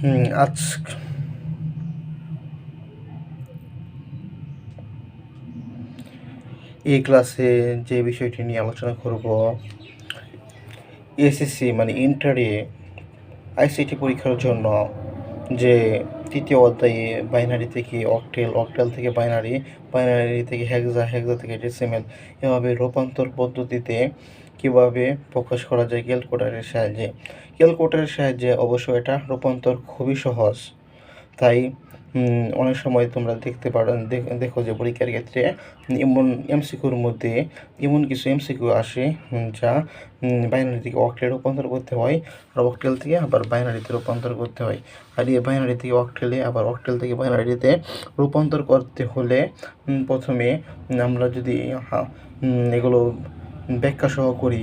আজ এই ক্লাসে যে বিষয়টি নিয়ে আলোচনা করব, এসএসসি মানে ইন্টারে আইসিটি পরীক্ষার জন্য যে তৃতীয় অধ্যায়ে বাইনারি থেকে অকটেল অকটেল থেকে বাইনারি বাইনারি থেকে হেক্সা হেক্সা থেকে ডেসিমেল এভাবে রূপান্তর পদ্ধতিতে কীভাবে প্রকাশ করা যায় ক্যালকুলেটরের সাহায্যে? ক্যালকুলেটরের সাহায্যে অবশ্য এটা রূপান্তর খুবই সহজ। তাই অনেক সময় তোমরা দেখতে পারো, দেখ- যে পরীক্ষার ক্ষেত্রে এমন এমসিকিউর মধ্যে এমন কিছু এমসিকিউ আসে যা বাইনারি থেকে অক্টেল রূপান্তর করতে হয়, আর অক্টেল থেকে আবার বাইনারিতে রূপান্তর করতে হয়। আর এই বাইনারি থেকে অক্টেলে আবার অক্টেল থেকে বাইনারিতে রূপান্তর করতে হলে প্রথমে আমরা যদি এগুলো ব্যাখ্যা সহ করি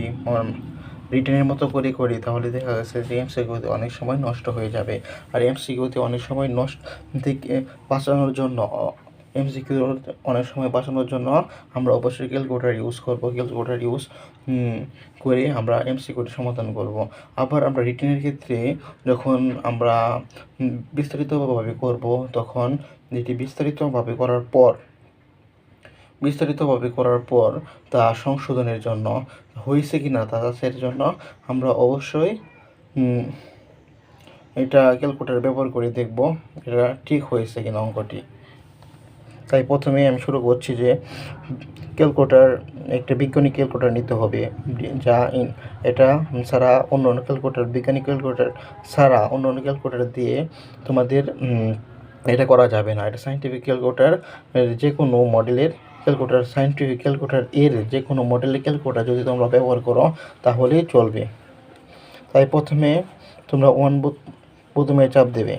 রিটেনের মতো করে করি, তাহলে দেখা গেছে যে এমসিকিউতে অনেক সময় নষ্ট হয়ে যাবে। আর এমসিকিউতে অনেক সময় নষ্ট থেকে বাঁচানোর জন্য এমসিকিউ অনেক সময় বাঁচানোর জন্য আমরা অবশ্যই ক্যালকুলেটার ইউজ করব। ক্যালকুলেটার ইউজ করে আমরা এমসিকিউটি সমাধান করব। আবার আমরা রিটেনের ক্ষেত্রে যখন আমরা বিস্তারিতভাবে করব, তখন যেটি বিস্তারিতভাবে করার পর বিস্তারিতভাবে করার পর তা সংশোধনের জন্য হয়েছে কি না তা যাচাইয়ের জন্য আমরা অবশ্যই এটা ক্যালকুলেটার ব্যবহার করে দেখব এটা ঠিক হয়েছে কিনা অঙ্কটি। তাই প্রথমে আমি শুরু করছি যে ক্যালকুলেটার, একটা বিজ্ঞানী ক্যালকুলেটার নিতে হবে, যা এটা ছাড়া অন্য অন্য ক্যালকুলেটার বিজ্ঞানী ক্যালকুলেটার ছাড়া অন্য অন্য ক্যালকুলেটার দিয়ে তোমাদের এটা করা যাবে না। এটা সাইন্টিফিক ক্যালকুলেটার, যে কোনো মডেলের ক্যালকুলেটার সাইন্টিফিক ক্যালকুলেটার, এর যে কোনো মডেলের ক্যালকুলেটার যদি তোমরা ব্যবহার করো, তাহলেই চলবে। তাই প্রথমে তোমরা ওয়ান প্রথমে চাপ দেবে।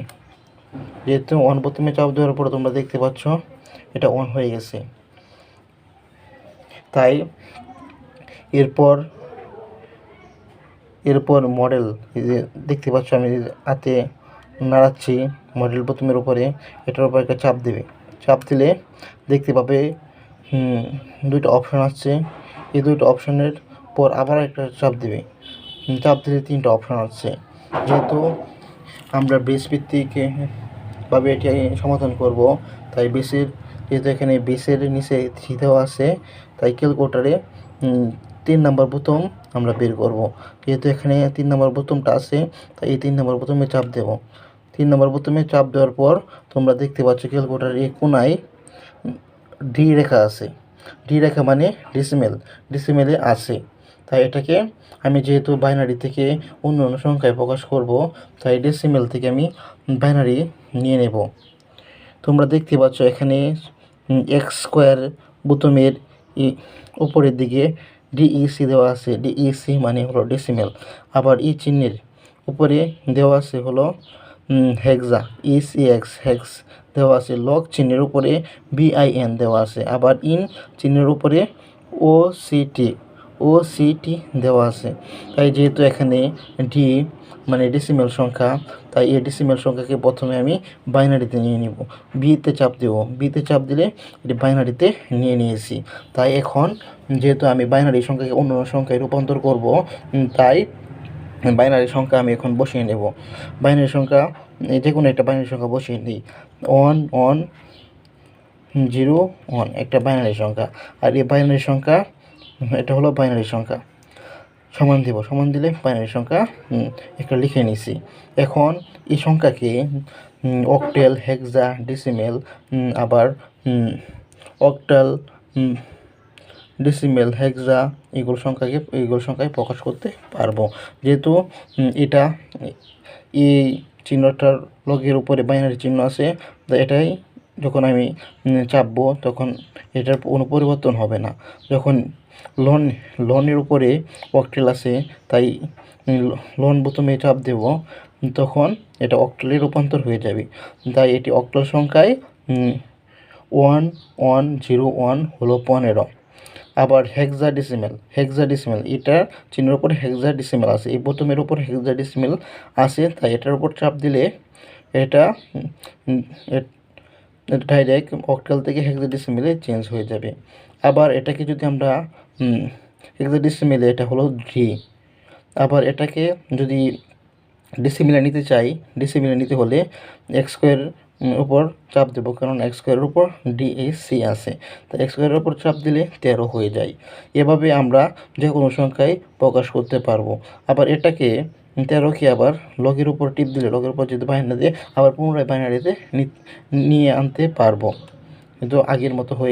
যেহেতু ওয়ান প্রথমে চাপ দেওয়ার পরে তোমরা দেখতে পাচ্ছ, এটা অন হয়ে গেছে। তাই এরপর এরপর মডেল দেখতে পাচ্ছ আমি হাতে নাড়াচ্ছি মডেল প্রথমের উপরে, এটার উপর একটা চাপ দেবে। চাপ দিলে দেখতে পাবে দুইটা অপশন আসছে এই দুইটা অপশনের পর আবার একটা চাপ দেবে। চাপ দিলে তিনটা অপশন আসছে যেহেতু আমরা বেস ভিত্তিক ভাবে এটি সমাধান করব, তাই বেসের যেহেতু এখানে বেসের নিচে থ্রি দেওয়া আছে, তাই ক্যালকুলেটারে তিন নাম্বার বোতাম আমরা বের করব। যেহেতু এখানে তিন নাম্বার বোতামটা আছে, তাই এই তিন নাম্বার বোতামে চাপ দেব। তিন নাম্বার বোতামে চাপ দেওয়ার পর তোমরা দেখতে পাচ্ছ ক্যালকুলেটারের এই কোনায় ডি রেখা আছে। ডি রেখা মানে ডিসিমেল ডিসিমেলে আছে। তাই এটাকে আমি যেহেতু বাইনারি থেকে অন্য অন্য সংখ্যায় প্রকাশ করব, তাই ডেসিমেল থেকে আমি বাইনারি নিয়ে নেব। তোমরা দেখতে পাচ্ছ এখানে এক্স স্কোয়ার বোতামের উপরের দিকে ডিইসি দেওয়া আছে। ডিইসি মানে হলো ডেসিমেল আবার ই চিহ্নের উপরে দেওয়া আছে হলো হেক্সা ইসি এক্স হেক্স দেওয়া আছে। লক চিহ্নের উপরে বিআইএন দেওয়া আছে। আবার ইন চিহ্নের উপরে ও সিটি ও সিটি দেওয়া আছে। তাই যেহেতু এখানে ডি মানে ডেসিমেল সংখ্যা, তাই এই ডেসিমেল সংখ্যাকে প্রথমে আমি বাইনারিতে নিয়ে নিব। বিতে চাপ দেব। বিতে চাপ দিলে এটি বাইনারিতে নিয়ে নিয়েছি। তাই এখন যেহেতু আমি বাইনারি সংখ্যাকে অন্য সংখ্যায় রূপান্তর করব তাই বাইনারি সংখ্যা আমি এখন বসিয়ে নেব। বাইনারি সংখ্যা যে কোনো একটা বাইনারি সংখ্যা বসিয়ে নিই ওয়ান ওয়ান, জিরো, ওয়ান, একটা বাইনারি সংখ্যা। আর এই বাইনারি সংখ্যা, এটা হলো বাইনারি সংখ্যা। সমান দেব, সমান দিলে বাইনারি সংখ্যা একটা লিখে নিছি। এখন এই সংখ্যাকে অক্টেল হেক্সা ডিসিমেল আবার অক্টাল ডেসিমেল হেক্সা এগুলো সংখ্যাকে এইগুলো সংখ্যায় প্রকাশ করতে পারব। যেহেতু এটা এই চিহ্নটার লগের উপরে বাইনারি চিহ্ন আছে এটাই যখন আমি চাপবো, তখন এটার কোনো পরিবর্তন হবে না। যখন লোন লোনের উপরে অক্টেল আছে, তাই লোন বোতামে চাপ দেব, তখন এটা অক্টেলে রূপান্তর হয়ে যাবে। তাই এটি অক্টেল সংখ্যায় ওয়ান ওয়ান জিরো ওয়ান হলো পনেরো। আবার হেক্সা ডিসিমেল হেক্সা ডিসিমেল এটার চিহ্নের উপর হেক্সা ডিসিমেল আছে। এই বোতামের উপর হেক্সা ডিসিমেল আছে, তাই এটার উপর চাপ দিলে এটা ডাইরেক্ট অক্টাল থেকে হেক্সা ডিসিমেলে চেঞ্জ হয়ে যাবে। আবার এটাকে যদি আমরা হেক্সা ডিসিমেলে এটা হলো ডি আবার এটাকে যদি ডিসিমিলার নিতে চাই ডিসিমিলার নিতে হলে এক্স স্কোয়ার উপর চাপ দেবো, কারণ এক্স স্কোয়ারের উপর ডিএসি আছে। তো এক্স স্কোয়ারের উপর চাপ দিলে তেরো হয়ে যায়। এভাবে আমরা যে কোনো সংখ্যায় প্রকাশ করতে পারব। আবার এটাকে তেরোকে আবার লগের উপর টিপ দিলে লগের উপর যদি বাইনারি দিয়ে আবার পুনরায় বাইনারিতে নিয়ে আনতে পারব। কিন্তু আগের মতো হয়ে